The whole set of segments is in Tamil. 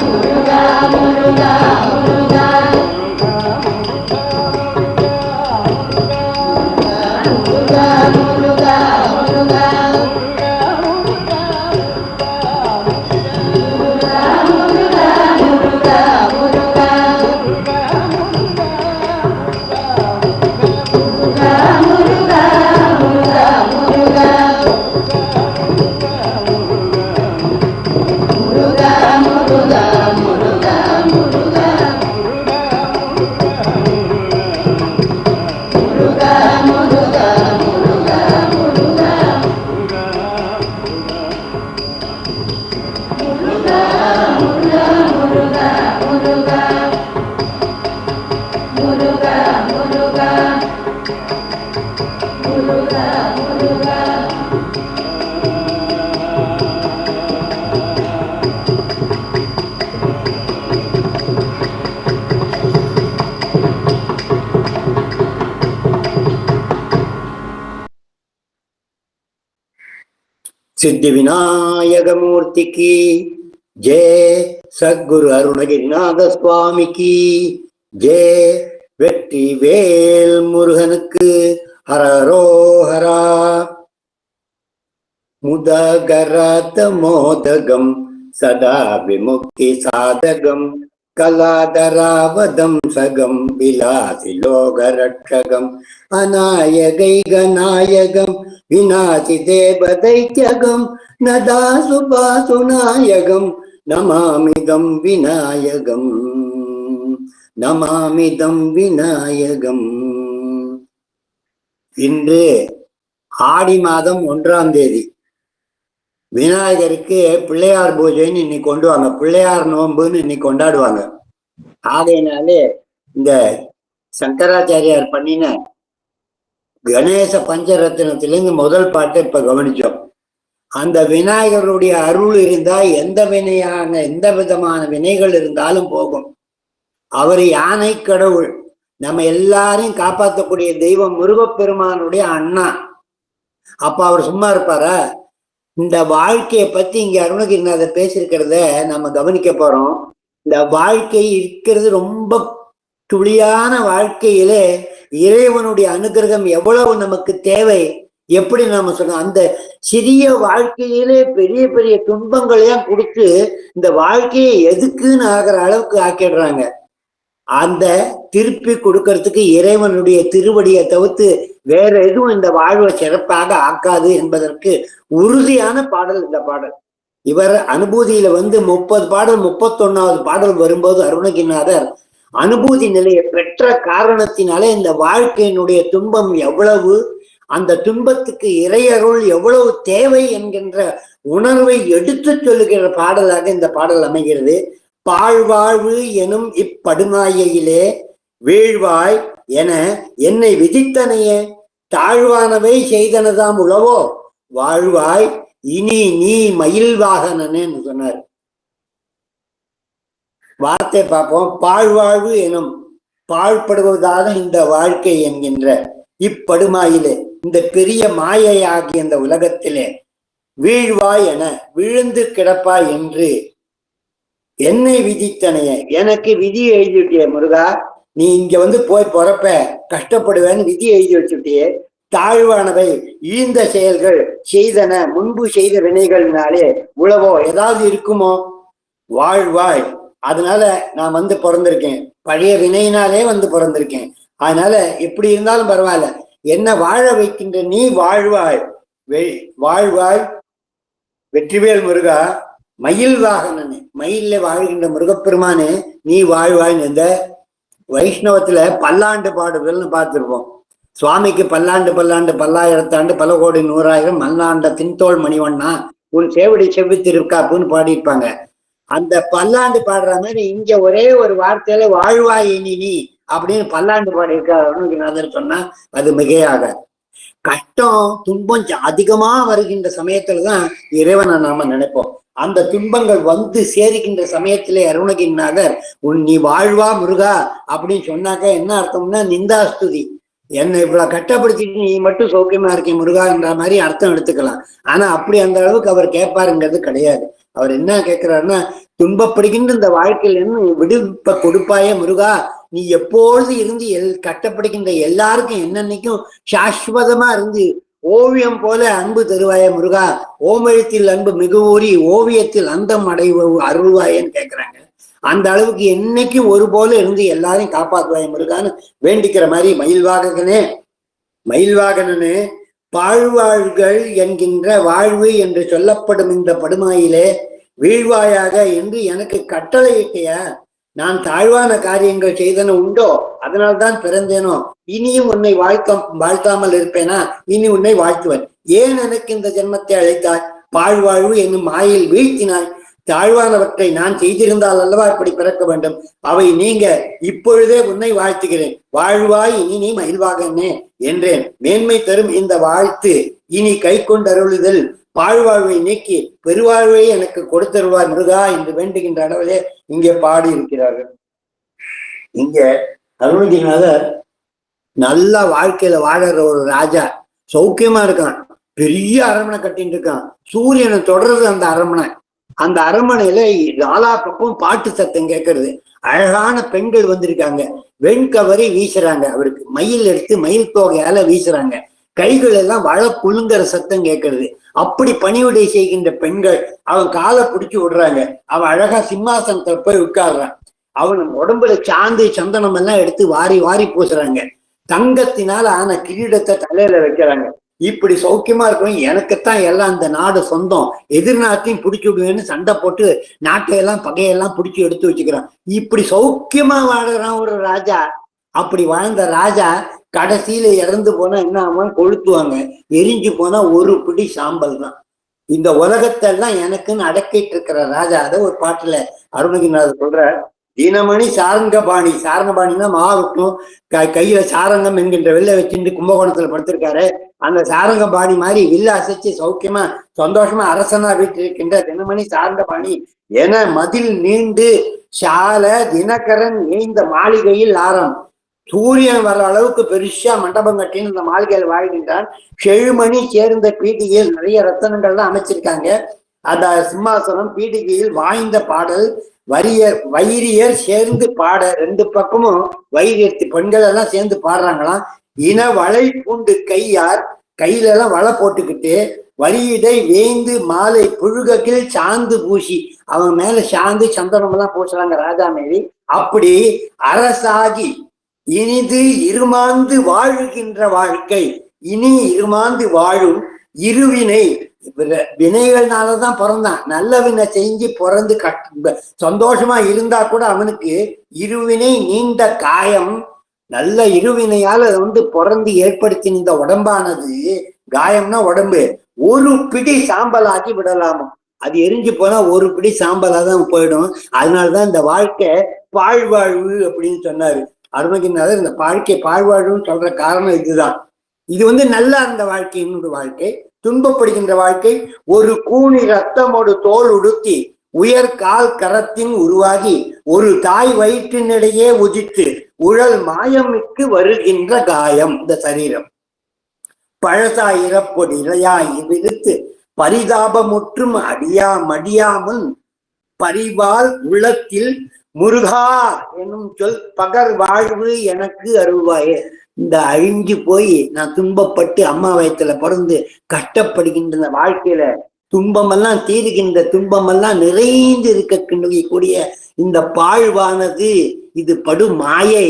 మురుగా మురుగా சித்தி விநாயகமூர்த்திக்கு. ஜெய சத்குரு அருணகிரிநாத சுவாமிக்கு ஜெய வெற்றி வேல் முருகனுக்கு. ஹரரோஹரா முதகரத மோதகம் சதா விமுக்தி சாதகம். கலாதராவதம் சகம் விலாசி லோகரட்சகம் அநாயகைகநாயகம் விநாசி தேவதைத்யகம் நதாசுபாசுநாயகம் நமாமிதம் விநாயகம் நமாமிதம் விநாயகம். இன்று ஆடி மாதம் ஒன்றாம் தேதி. விநாயகருக்கு பிள்ளையார் பூஜைன்னு இன்னைக்கு கொண்டு வாங்க பிள்ளையார் நோன்புன்னு இன்னைக்கு கொண்டாடுவாங்க. ஆகையினாலே இந்த சங்கராச்சாரியார் பண்ணின கணேச பஞ்சரத்னத்திலிருந்து முதல் பாட்டை இப்ப கவனிச்சோம். அந்த விநாயகருடைய அருள் இருந்தா எந்த வினையான எந்த விதமான வினைகள் இருந்தாலும் போகும். அவர் யானை கடவுள். நம்ம எல்லாரையும் காப்பாற்றக்கூடிய தெய்வம் முருகப்பெருமானுடைய அண்ணா. அப்ப அவர் சும்மா இருப்பாரா? இந்த வாழ்க்கையை பத்தி இங்க அருணகிரிநாதர் பேசியிருக்கிறத நம்ம கவனிக்க போறோம். இந்த வாழ்க்கை இருக்கிறது ரொம்ப துளியான வாழ்க்கையிலே இறைவனுடைய அனுகிரகம் எவ்வளவு நமக்கு தேவை எப்படி நாம சொன்னோம் அந்த சிறிய வாழ்க்கையிலே பெரிய பெரிய துன்பங்களையும் கொடுத்து இந்த வாழ்க்கையை எதுக்குன்னு ஆகிற அளவுக்கு ஆக்கிடுறாங்க. அந்த திருப்பி கொடுக்கறதுக்கு இறைவனுடைய திருவடியை தவிர்த்து வேற எதுவும் இந்த வாழ்வை சிறப்பாக ஆக்காது என்பதற்கு உறுதியான பாடல் இந்த பாடல். இவர் அனுபூதியில வந்து முப்பது பாடல் முப்பத்தொன்னாவது பாடல் வரும்போது அருணகிரிநாதர் அனுபூதி நிலையை பெற்ற காரணத்தினாலே இந்த வாழ்க்கையினுடைய துன்பம் எவ்வளவு அந்த துன்பத்துக்கு இறையருள் எவ்வளவு தேவை என்கின்ற உணர்வை எடுத்து சொல்லுகிற பாடலாக இந்த பாடல் அமைகிறது. பாழ்வாழ்வு எனும் இப்படுமாயையிலே வீழ்வாய் என என்னை விதித்தனையே தாழ்வானவை செய்தனதாம் உளவோ? வாழ்வாய் இனி நீ மயில் வாகனன்னு சொன்னார். வார்த்தை பார்ப்போம். பாழ்வாழ்வு எனும் பாழ்படுவதாக இந்த வாழ்க்கை என்கின்ற இப்படுமாயிலே இந்த பெரிய மாயையாகிய இந்த உலகத்திலே வீழ்வாய் என விழுந்து கிடப்பாய் என்று என்னை விதித்தனைய. எனக்கு விதி எழுதிட்டிய முருகா நீ இங்க வந்து போய் பிறப்ப கஷ்டப்படுவேன்னு விதி எழுதி வச்சுட்டியே தாழ்வானவை ஈந்த செயல்கள் செய்தன முன்பு செய்த வினைகள்னாலே உழவோ ஏதாவது இருக்குமோ? வாழ்வாய். அதனால நான் வந்து பிறந்திருக்கேன். பழைய வினையினாலே வந்து பிறந்திருக்கேன். அதனால எப்படி இருந்தாலும் பரவாயில்ல. என்ன வாழ வைக்கின்ற நீ வாழ்வாய். வெ- வாழ்வாய். வெற்றிவேல் முருகா மயில் வாகனனே மயில்ல வாழ்கின்ற முருகப்பெருமானே நீ வாழ்வாய் இந்த வைஷ்ணவத்துல பல்லாண்டு பாடுதல்னு பார்த்திருப்போம். சுவாமிக்கு பல்லாண்டு பல்லாண்டு பல்லாயிரத்தாண்டு பல கோடி நூறாயிரம் மல்லாண்ட தின்தோல் மணிவண்ணா உன் சேவடி செவ்வித்திருக்காப்புன்னு பாடியிருப்பாங்க. அந்த பல்லாண்டு பாடுற மாதிரி இங்க ஒரே ஒரு வார்த்தையில வாழ்வாய் இனி நீ அப்படின்னு பல்லாண்டு பாடியிருக்காரு சொன்னா அது மிகையாக கஷ்டம் துன்பம் அதிகமா வருகின்ற சமயத்துலதான் இறைவனை நாம நினைப்போம். அந்த துன்பங்கள் வந்து சேருகின்ற சமயத்திலே அருணகிரிநாதர் உன் நீ வாழ்வா முருகா? அப்படின்னு சொன்னாக்க என்ன அர்த்தம்னா நிந்தாஸ்துதி. என்னை இவ்வளவு கட்டப்படுத்திட்டு நீ மட்டும் சௌக்கியமா இருக்கேன் முருகான்ற மாதிரி அர்த்தம் எடுத்துக்கலாம். ஆனா அப்படி அந்த அளவுக்கு அவர் கேட்பாருங்கிறது கிடையாது. அவர் என்ன கேட்கிறாருன்னா துன்பப்படுகின்ற இந்த வாழ்க்கையில இருந்து விடுப்ப கொடுப்பாயே முருகா. நீ எப்பொழுது இருந்து எல் கட்டப்படுகின்ற எல்லாருக்கும் என்னன்னைக்கும் சாஸ்வதமா இருந்து ஓவியம் போல அன்பு தருவாய முருகா. ஓமெழுத்தில் அன்பு மிகவூறி ஓவியத்தில் அந்தம் அடைவ அருள்வாயேன்னு கேட்குறாங்க அந்த அளவுக்கு என்னைக்கும் ஒரு போல இருந்து எல்லாரையும் காப்பாத்துவாய முருகான்னு வேண்டிக்கிற மாதிரி மயில்வாகனே மயில்வாகனனு பாழ்வாழ்கள் என்கின்ற வாழ்வு என்று சொல்லப்படும் இந்த படுமாயிலே வீழ்வாயாக என்று எனக்கு கட்டளையிட்டியா நான் தாழ்வான காரியங்கள் செய்தன உண்டோ? அதனால்தான் பிறந்தேனோ? இனியும் உன்னை வாழ்த்த வாழ்த்தாமல் இருப்பேனா? இனி உன்னை வாழ்த்துவேன். ஏன் எனக்கு இந்த ஜென்மத்தை அழைத்தாய்? பாழ்வாழ்வு என்னும் மாயில் வீழ்த்தினாய். தாழ்வானவற்றை நான் செய்திருந்தால் அல்லவா இப்படி பிறக்க வேண்டும்? அவை நீங்க இப்பொழுதே உன்னை வாழ்த்துகிறேன். வாழ்வாய் இனி நீ மகிழ்வாகனே என்றேன். மேன்மை தரும் இந்த வாழ்த்து இனி கை கொண்டருளுதல் பாழ்வாழ்வை நீக்கி பெருவாழ்வை எனக்கு கொடுத்தருவார் முருகா என்று வேண்டுகின்ற அளவிலே இங்கே பாடி இருக்கிறார்கள் இங்க அருணகிரிநாதர் நல்ல வாழ்க்கையில வாழற ஒரு ராஜா சௌக்கியமா இருக்கான் பெரிய அரண்மனை கட்டிட்டு இருக்கான் சூரியனை தொடர்றது அந்த அரண்மனை. அந்த அரண்மனையில நாலா பக்கம் பாட்டு சத்தம் கேட்கறது. அழகான பெண்கள் வந்திருக்காங்க வெண்கவரி வீசுறாங்க அவருக்கு மயில் எடுத்து மயில் தோகையால வீசுறாங்க. கைகள் எல்லாம் வள புழுங்குற சத்தம் கேட்கறது. அப்படி பணிவிடை செய்கின்ற பெண்கள் அவன் காலை பிடிச்சி விடுறாங்க. அவன் அழகா சிம்மாசனத்தை போய் உட்கார்றான். அவன் உடம்புல சாந்து சந்தனம் எல்லாம் எடுத்து வாரி வாரி பூசுறாங்க. தங்கத்தினால ஆன கிரீடத்தை தலையில வைக்கிறாங்க. இப்படி சௌக்கியமா இருக்கணும் எனக்குத்தான் எல்லாம் இந்த நாடு சொந்தம். எதிர்நாட்டையும் பிடிச்சி விடுவேன்னு சண்டை போட்டு நாட்டையெல்லாம் பகையெல்லாம் பிடிச்சி எடுத்து வச்சுக்கிறான். இப்படி சௌக்கியமா வாழறான் ஒரு ராஜா. அப்படி வாழ்ந்த ராஜா கடைசியில இறந்து போனா என்ன ஆகும் கொளுத்துவாங்க. எரிஞ்சு போனா ஒரு பிடி சாம்பல் தான். இந்த உலகத்தெல்லாம் எனக்குன்னு அடக்கிட்டு இருக்கிற ராஜா அதை ஒரு பாட்டுல அருணகிரிநாதர் சொல்ற தினமணி சாரங்கபாணி. சாரங்கபாணின்னா மாவட்டம். க கையில சாரங்கம் என்கின்ற வெள்ளை வச்சுட்டு கும்பகோணத்துல படுத்திருக்காரு. அந்த சாரங்கபாணி மாதிரி வில்ல அசைச்சு சௌக்கியமா சந்தோஷமா அரசனா வீட்டிருக்கின்ற தினமணி சாரங்கபாணி என மதில் நீண்டு சால தினகரன் நீந்த மாளிகையில் ஆரம் சூரியன் வர அளவுக்கு பெருசா மண்டபம் கட்டின்னு இந்த மாளிகையில் வாழ்கின்றான் செழுமணி சேர்ந்த பீடிகையில் நிறைய ரத்தனங்கள்லாம் அமைச்சிருக்காங்க. அந்த சிம்மாசனம் பீடிகையில் வாய்ந்த பாடல் வரியர் வைரியர் சேர்ந்து பாட ரெண்டு பக்கமும் வைரியத்து பெண்கள் எல்லாம் சேர்ந்து பாடுறாங்களாம். இன வளை பூண்டு கையார் கையில எல்லாம் வலை போட்டுக்கிட்டு வரியிடை வேந்து மாலை புழுகக்கில் சாந்து பூசி அவன் மேல சாந்து சந்தனம் எல்லாம் பூசுறாங்க ராஜாமேரி. அப்படி அரசாகி இனிது இருமாந்து வாழுகின்ற வாழ்க்கை. இனி இருமாந்து வாழும் இருவினை. வினைகள்னாலதான் பிறந்தான். நல்ல வினை செஞ்சு பிறந்து கட் சந்தோஷமா இருந்தா கூட அவனுக்கு இருவினை நீண்ட காயம். நல்ல இருவினையால் அதை வந்து பிறந்து ஏற்படுத்தின இந்த உடம்பானது காயம்னா உடம்பு. ஒரு பிடி சாம்பலாக்கி விடலாமா? அது எரிஞ்சு போனா ஒரு பிடி சாம்பலா தான் போயிடும். அதனாலதான் இந்த வாழ்க்கை பாழ்வாழ்வு அப்படின்னு சொன்னாரு. அருணகிரிநாதர் இந்த வாழ்க்கை பாழ்வாழ்வுன்னு சொல்ற காரணம் இதுதான். இது வந்து நல்லா இருந்த வாழ்க்கை என்னோட வாழ்க்கை. துன்பப்படுகின்ற வாழ்க்கை. ஒரு கூனி ரத்தமோடு தோல் உடுத்தி உயர் கால் கரத்தின் உருவாகி ஒரு தாய் வயிற்றினிடையே உதித்து உழல் மாயமிக்கு வருகின்ற காயம் இந்த சரீரம். பழசா இறப்பொடி இலையாய் விடுத்து பரிதாபமுற்றும் அடியா மடியாமல் பரிவால் உள்ளத்தில் முருகா என்னும் சொல் பகர் வாழ்வு எனக்கு அருள்வாயே. இந்த அழிஞ்சு போய் நான் துன்பப்பட்டு அம்மா வயத்துல பிறந்து கஷ்டப்படுகின்ற இந்த வாழ்க்கையில துன்பமெல்லாம் தீருகின்ற துன்பமெல்லாம் நிறைந்து இருக்கக்கூடிய இந்த பாழ்வானது இது படு மாயை.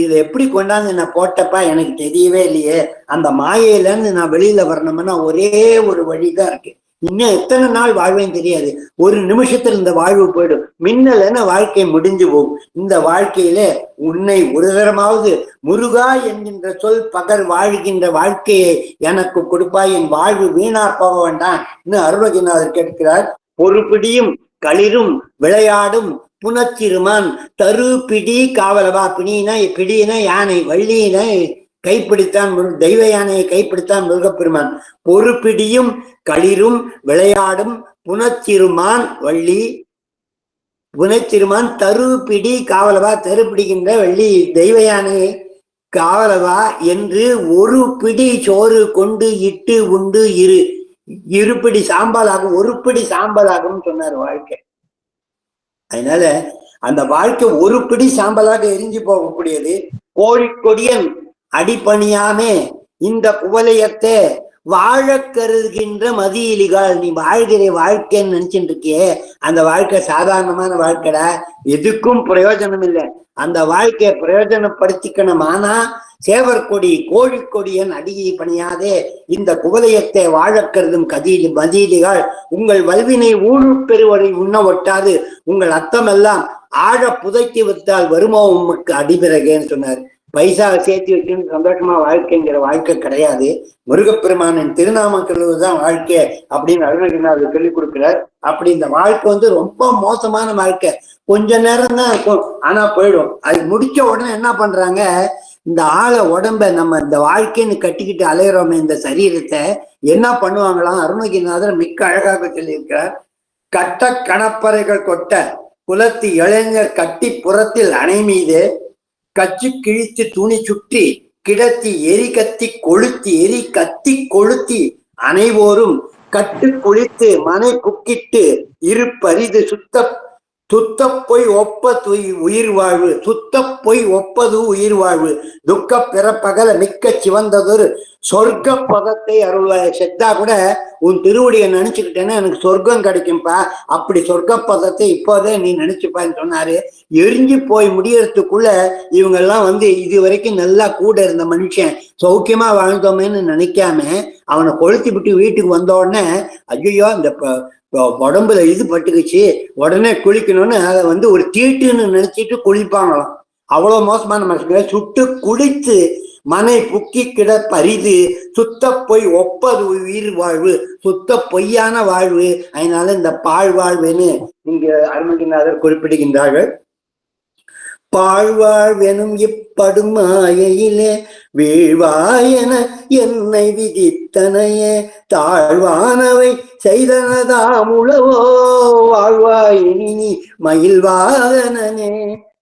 இதை எப்படி கொண்டாந்து நான் போட்டப்பா எனக்கு தெரியவே இல்லையே. அந்த மாயையில இருந்து நான் வெளியில வரணும்னா ஒரே ஒரு வழிதான் இருக்கு. இன்னும் எத்தனை நாள் வாழ்வேன்னு தெரியாது. ஒரு நிமிஷத்துல இந்த வாழ்வு போயிடும். மின்னலன வாழ்க்கை முடிஞ்சு போகும். இந்த வாழ்க்கையில உன்னை ஒரு தரமாவது முருகா என்கின்ற சொல் பகர் வாழ்கின்ற வாழ்க்கையை எனக்கு கொடுப்பாய். என் வாழ்வு வீணா போக வேண்டாம் இன்னும் அருணகிரிநாதர் கேட்கிறார். பொறுப்பிடியும் களிரும் விளையாடும் புனச்சிறுமான் தரு பிடி காவலவா பிணினா பிடினா யானை வள்ளினா கைப்பிடித்தான் முரு- தெய்வ யானையை கைப்பிடித்தான் முருகப்பெருமான். பொறுப்பிடியும் களிரும் விளையாடும் புனத்திருமான் வள்ளி புனத்திருமான் தருப்பிடி காவலவா தருப்பிடிக்கின்ற வள்ளி தெய்வ யானையை காவலவா என்று ஒரு பிடி சோறு கொண்டு இட்டு உண்டு இரு. இருப்பிடி சாம்பலாகும் ஒரு பிடி சாம்பலாகும் சொன்னார் வாழ்க்கை. அதனால அந்த வாழ்க்கை ஒரு பிடி சாம்பலாக எரிஞ்சு போகக்கூடியது. கோழிக்கொடியன் அடிப்பணியாமே இந்த குவலயத்தை வாழ கருதுகின்ற மதியிலிகள் நீ வாழ்கிற வாழ்க்கைன்னு நினைச்சிட்டு இருக்கியே அந்த வாழ்க்கை சாதாரணமான வாழ்க்கைடா எதுக்கும் பிரயோஜனம் இல்லை அந்த வாழ்க்கையை பிரயோஜனப்படுத்திக்கணுமானா சேவர்கொடி சேவர் கொடி கோழிக்கொடியன் அடியை பணியாதே இந்த குவலயத்தை வாழக்கருதும் கருதும் கதியில் மதியிலிகள் உங்கள் வல்வினை ஊழு பெறுவரை உண்ண ஒட்டாது உங்கள் அத்தமெல்லாம் ஆழ புதைத்து விட்டால் வருமோ உமக்கு அடிபிறகேன்னு சொன்னார். பைசா சேர்த்து வச்சுன்னு சந்தோஷமா வாழ்க்கைங்கிற வாழ்க்கை கிடையாது. முருகப்பெருமானின் திருநாமக்கிறது தான் வாழ்க்கை அப்படின்னு அருணகிரிநாதர் சொல்லிக் கொடுக்கிறார். அப்படி இந்த வாழ்க்கை வந்து ரொம்ப மோசமான வாழ்க்கை. கொஞ்ச நேரம் தான் இருக்கும். ஆனா போயிடும். அது முடிச்ச உடனே என்ன பண்றாங்க? இந்த ஆளை உடம்ப நம்ம இந்த வாழ்க்கைன்னு கட்டிக்கிட்டு அலையிறோமே இந்த சரீரத்தை என்ன பண்ணுவாங்களாம்? அருணகிரிநாதர் மிக்க அழகாக சொல்லியிருக்கிறார். கட்ட கணப்பறைகள் கொட்ட குலத்து இளைஞர் கட்டி புறத்தில் அணை மீது கச்சு கிழித்து துணி சுற்றி கிடத்தி எரி கத்தி கொளுத்தி எரி கத்தி கொளுத்தி அனைவோரும் கட்டு குளித்து மனை குக்கிட்டு இருப்பரிது சுத்த துத்த பொய் ஒப்ப உயிர் வாழ்வு துத்த பொய் ஒப்பது உயிர் வாழ்வு. துக்க பிறப்பகல மிக்க சிவந்ததொரு சொர்க்க பதத்தை அருள்வாய் செத்தா கூட உன் திருவடியை நினைச்சுக்கிட்டேன்னா எனக்கு சொர்க்கம் கிடைக்கும்பா. அப்படி சொர்க்க பதத்தை இப்போதே நீ நினைச்சுப்பான்னு சொன்னாரு. எரிஞ்சு போய் முடியறதுக்குள்ள இவங்க எல்லாம் வந்து இது வரைக்கும் நல்லா கூட இருந்த மனுஷன் சௌக்கியமா வாழ்ந்தோமேன்னு நினைக்காம அவனை கொளுத்தி விட்டு வீட்டுக்கு வந்த உடனே ஐயோ இந்த உடம்புல இது பட்டுக்குச்சு உடனே குளிக்கணும்னு அதை வந்து ஒரு தீட்டுன்னு நினைச்சிட்டு குளிப்பாங்களாம். அவ்வளோ மோசமான மனுஷங்களை சுட்டு குளித்து மனை புக்கி கிட பரிது சுத்த பொய் ஒப்பது உயிர் வாழ்வு சுத்த பொய்யான வாழ்வு. அதனால இந்த பாழ் வாழ்வுன்னு இங்க அருமகிநாதர் குறிப்பிடுகின்றார்கள். பாழ்வாழ்வெனும் இப்படும் மாயையிலே வீழ்வாயென என்னை விதித்தனையே. தாழ்வானவை செய்தனதாம் வாழ்வாயினி வாழ்வாய் நீ மயில்வாதனனே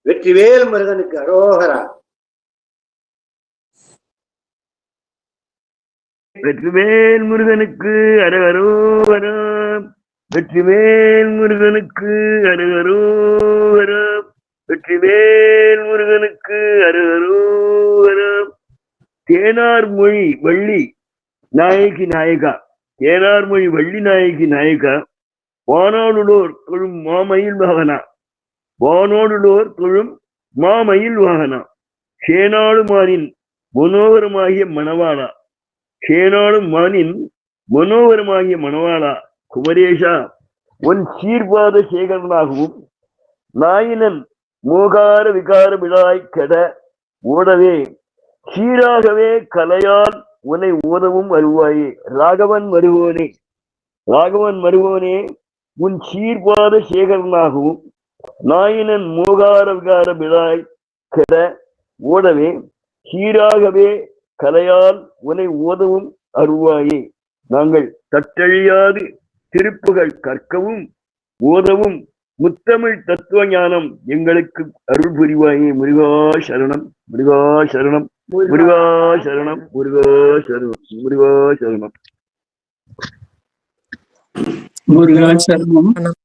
வெற்றிவேல் முருகனுக்கு அரோகரா. வெற்றிவேல் முருகனுக்கு அரகரோவரா வெற்றிவேல் முருகனுக்கு அரகரோவரா வெற்றிவேல் முருகனுக்கு அருகரும் தேனார் மொழி வள்ளி நாயகி நாயகா. தேனார் மொழி வள்ளி நாயகி நாயகா. வானோடுலோர் தொழும் மாமயில் வாகனா. வானோடுலோர் தொழும் மாமயில் வாகனா. சேனாடுமானின் மனோகரமாகிய மணவாளா. சேனாடும் மானின் மனோகரமாகிய மணவாளா. குமரேஷா உன் சீர்பாத சேகரனாகவும் நாயினன் மோகார விகார விழாய் கெட ஓடவே சீராகவே கலையால் உன்னை ஓதவும் வருவாயே ராகவன் வருவோனே ராகவன் வருவோனே உன் சீர்பாத சேகரனாகவும் நாயினன் மோகார விகார விழாய் கெட ஓடவே சீராகவே கலையால் உனை ஓதவும் அருவாயே நாங்கள் தட்டழியாது திருப்புகள் கற்கவும் ஓதவும் முத்தமிழ் தத்துவ ஞானம் எங்களுக்கு அருள் புரிவாயே. முருகா சரணம் முருகா சரணம் முருகா சரணம் முருகா சரணம் முருகா சரணம். முருகா சரணம்.